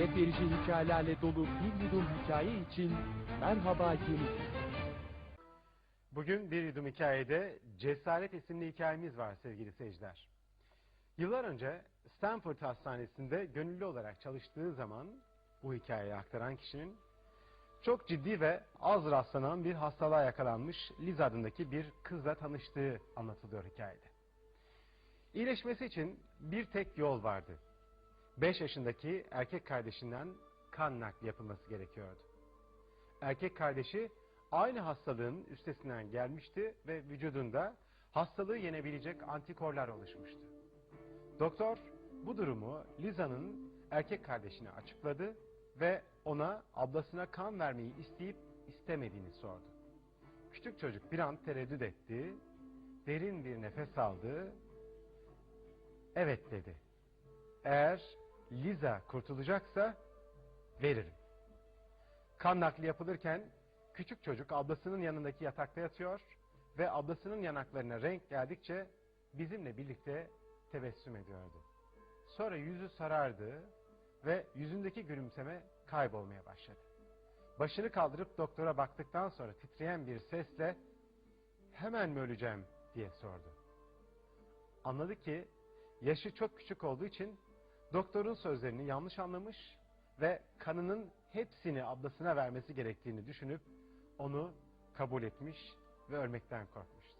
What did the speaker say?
hayret verici hikayelerle dolu bir yudum hikaye için merhaba yeni. Bugün bir yudum hikayede Cesaret isimli hikayemiz var sevgili seyirciler. Yıllar önce Stanford Hastanesi'nde gönüllü olarak çalıştığı zaman bu hikayeyi aktaran kişinin çok ciddi ve az rastlanan bir hastalığa yakalanmış Liz adındaki bir kızla tanıştığı anlatılıyor hikayede. İyileşmesi için bir tek yol vardı. 5 yaşındaki erkek kardeşinden kan nakli yapılması gerekiyordu. Erkek kardeşi aynı hastalığın üstesinden gelmişti ve vücudunda hastalığı yenebilecek antikorlar oluşmuştu. Doktor bu durumu Liza'nın erkek kardeşine açıkladı ve ona ablasına kan vermeyi isteyip istemediğini sordu. Küçük çocuk bir an tereddüt etti, derin bir nefes aldı, evet dedi. Eğer Liza kurtulacaksa veririm. Kan nakli yapılırken küçük çocuk ablasının yanındaki yatakta yatıyor ve ablasının yanaklarına renk geldikçe bizimle birlikte tebessüm ediyordu. Sonra yüzü sarardı ve yüzündeki gülümseme kaybolmaya başladı. Başını kaldırıp doktora baktıktan sonra titreyen bir sesle hemen mi öleceğim diye sordu. Anladı ki yaşı çok küçük olduğu için doktorun sözlerini yanlış anlamış ve kanının hepsini ablasına vermesi gerektiğini düşünüp onu kabul etmiş ve ölmekten korkmuştu.